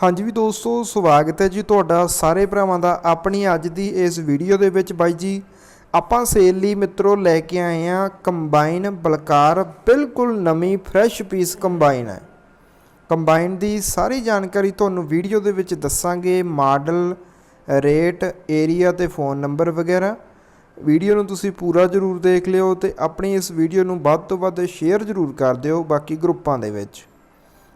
ਹਾਂਜੀ ਵੀ ਦੋਸਤੋ, ਸਵਾਗਤ ਹੈ ਜੀ ਤੁਹਾਡਾ ਸਾਰੇ ਭਰਾਵਾਂ ਦਾ ਆਪਣੀ ਅੱਜ ਦੀ ਇਸ ਵੀਡੀਓ ਦੇ ਵਿੱਚ। ਬਾਈ ਜੀ, ਆਪਾਂ ਸੇਲ ਲਈ ਮਿੱਤਰੋ ਲੈ ਕੇ ਆਏ ਆ ਕੰਬਾਈਨ ਬਲਕਾਰ, ਬਿਲਕੁਲ ਨਵੀਂ ਫਰੈਸ਼ ਪੀਸ ਕੰਬਾਈਨ ਹੈ। ਕੰਬਾਈਨ ਦੀ ਸਾਰੀ ਜਾਣਕਾਰੀ ਤੁਹਾਨੂੰ ਵੀਡੀਓ ਦੇ ਵਿੱਚ ਦੱਸਾਂਗੇ। ਮਾਡਲ, ਰੇਟ, ਏਰੀਆ ਤੇ ਫੋਨ ਨੰਬਰ ਵਗੈਰਾ। ਵੀਡੀਓ ਨੂੰ ਤੁਸੀਂ ਪੂਰਾ ਜ਼ਰੂਰ ਦੇਖ ਲਿਓ ਤੇ ਆਪਣੀ ਇਸ ਵੀਡੀਓ ਨੂੰ ਵੱਧ ਤੋਂ ਵੱਧ ਸ਼ੇਅਰ ਜ਼ਰੂਰ ਕਰ ਦਿਓ ਬਾਕੀ ਗਰੁੱਪਾਂ ਦੇ ਵਿੱਚ।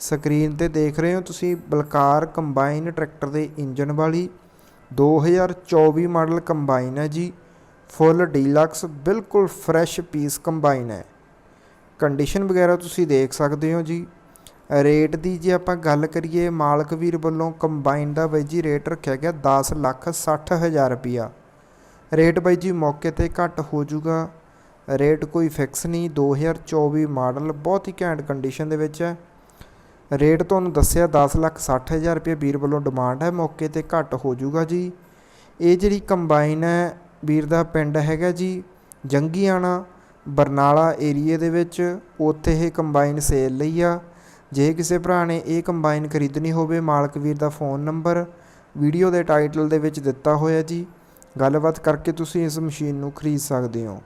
ਸਕਰੀਨ ਤੇ ਦੇਖ ਰਹੇ ਹੋ ਤੁਸੀਂ ਬਲਕਾਰ ਕੰਬਾਈਨ ਟਰੈਕਟਰ ਦੇ ਇੰਜਨ ਵਾਲੀ 2024 ਮਾਡਲ ਕੰਬਾਈਨ ਹੈ ਜੀ। ਫੁੱਲ ਡੀਲਕਸ, ਬਿਲਕੁਲ ਫਰੈਸ਼ ਪੀਸ ਕੰਬਾਈਨ ਹੈ। ਕੰਡੀਸ਼ਨ ਵਗੈਰਾ ਤੁਸੀਂ ਦੇਖ ਸਕਦੇ ਹੋ ਜੀ। ਰੇਟ ਦੀ ਜੇ ਆਪਾਂ ਗੱਲ ਕਰੀਏ, ਮਾਲਕ ਵੀਰ ਵੱਲੋਂ ਕੰਬਾਈਨ ਦਾ ਬਾਈ ਜੀ ਰੇਟ ਰੱਖਿਆ ਗਿਆ 10 ਲੱਖ 60 ਹਜ਼ਾਰ ਰੁਪਿਆ ਰੇਟ ਬਾਈ ਜੀ ਮੌਕੇ ਤੇ ਘੱਟ ਹੋ ਜਾਊਗਾ। ਰੇਟ ਕੋਈ ਫਿਕਸ ਨਹੀਂ 2024 ਮਾਡਲ ਬਹੁਤ ਹੀ ਘੈਂਟ ਕੰਡੀਸ਼ਨ ਦੇ ਵਿੱਚ ਹੈ। ਰੇਟ ਤੁਹਾਨੂੰ ਦੱਸਿਆ 10 ਲੱਖ 60 ਹਜ਼ਾਰ ਰੁਪਏ ਵੀਰ ਵੱਲੋਂ ਡਿਮਾਂਡ ਹੈ, ਮੌਕੇ ਤੇ ਘੱਟ ਹੋ ਜਾਊਗਾ ਜੀ। ਇਹ ਜਿਹੜੀ ਕੰਬਾਈਨ ਹੈ ਵੀਰ ਦਾ ਪਿੰਡ ਹੈਗਾ ਜੀ, ਜੰਗੀਆਣਾ, ਬਰਨਾਲਾ ਏਰੀਏ ਦੇ ਵਿੱਚ ਉੱਥੇ ਇਹ ਕੰਬਾਈਨ ਸੇਲ ਲਈ ਆ। ਜੇ ਕਿਸੇ ਭਰਾ ਨੇ ਇਹ ਕੰਬਾਈਨ ਖਰੀਦਣੀ ਹੋਵੇ, ਮਾਲਕ ਵੀਰ ਦਾ ਫੋਨ ਨੰਬਰ ਵੀਡੀਓ ਦੇ ਟਾਈਟਲ ਦੇ ਵਿੱਚ ਦਿੱਤਾ ਹੋਇਆ ਜੀ। ਗੱਲਬਾਤ ਕਰਕੇ ਤੁਸੀਂ ਇਸ ਮਸ਼ੀਨ ਨੂੰ ਖਰੀਦ ਸਕਦੇ ਹੋ।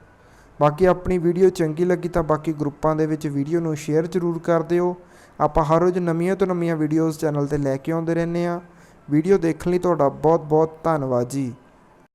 ਬਾਕੀ ਆਪਣੀ ਵੀਡੀਓ ਚੰਗੀ ਲੱਗੀ ਤਾਂ ਬਾਕੀ ਗਰੁੱਪਾਂ ਦੇ ਵਿੱਚ ਵੀਡੀਓ ਨੂੰ ਸ਼ੇਅਰ ਜ਼ਰੂਰ ਕਰ ਦਿਓ। ਆਪਾਂ ਹਰ ਰੋਜ਼ ਨਵੀਆਂ ਤੋਂ ਨਵੀਆਂ ਵੀਡੀਓਜ਼ ਚੈਨਲ ਤੇ ਲੈ ਕੇ ਆਉਂਦੇ ਰਹਿੰਦੇ ਆ ਵੀਡੀਓ ਦੇਖਣ ਲਈ ਤੁਹਾਡਾ ਬਹੁਤ ਬਹੁਤ ਧੰਨਵਾਦ ਜੀ।